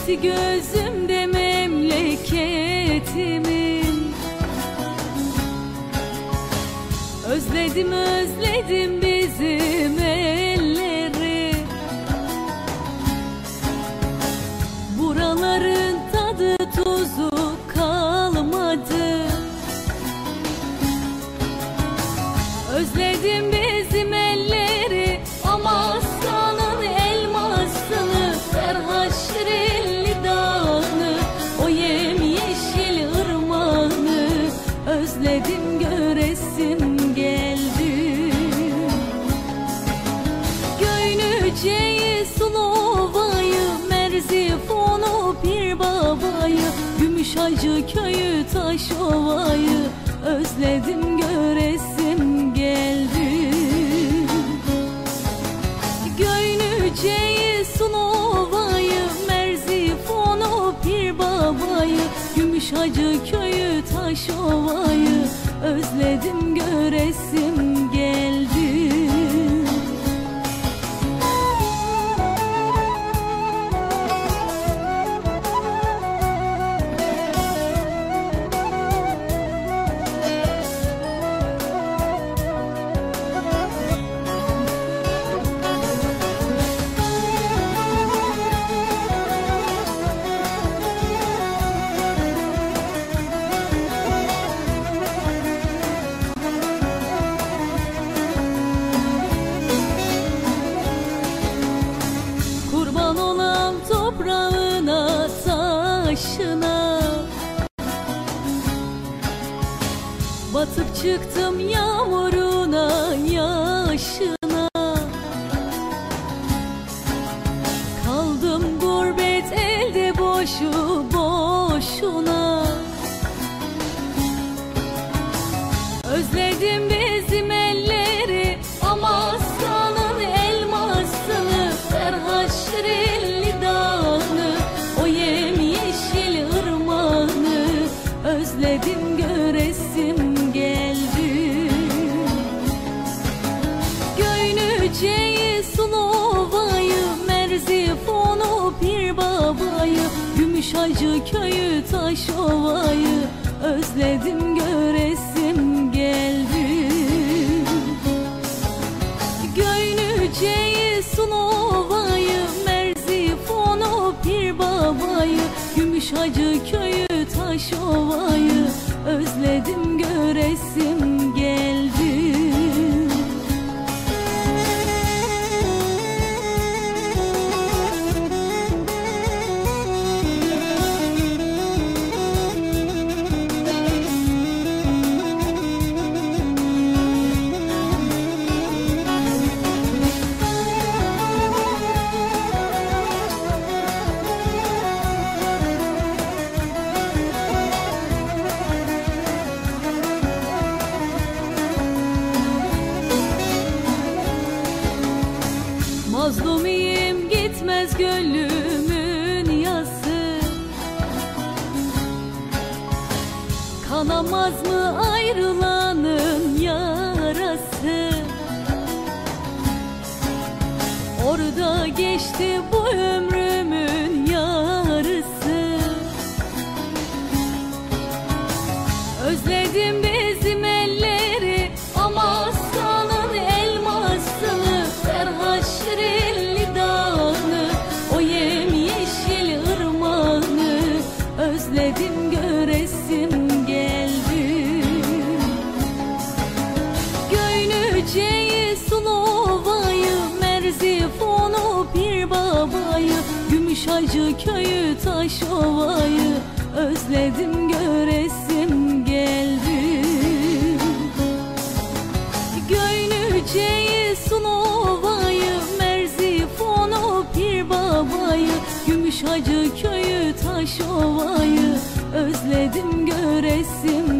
Hasreti gözümde memleketimin. Özledim özledim bizim elleri Buraların tadı tuzu kalmadı. Özledim bizim elleri Özledim göresim geldi. Göynüceyi Sulova'yı Merzifonu bir babayı Gümüşhacı köyü Taşova'yı Özledim göresim geldi. Göynüceyi Sulova'yı Merzifonu bir babayı Gümüşhacı köyü Taşova'yı Özledim göresim Batıp çıktım yağmuruna Göynüceyi Sulova'yı Merzifonu bir babayı Gümüşhacı köyü Taşova'yı. Özledim göresim geldi. Göynüceyi Sulova'yı Merzifonu bir babayı Gümüşhacı köyü Taşova'yı. Özledim göresim Mazlumiyim gitmez gönlümün yası Kanamaz mı ayrılanın yarası? Orada geçti bu ömrümün yarısı. Özledim bizim Özledim göresim geldi. Göynüceyi Sulova'yı Merzifonu bir babayı Gümüşhacı köyü Taşova'yı Özledim göresim geldi. Göynüceyi Sulova'yı Merzifonu bir babayı Gümüşhacı köyü Taşova'yı Özledim göresim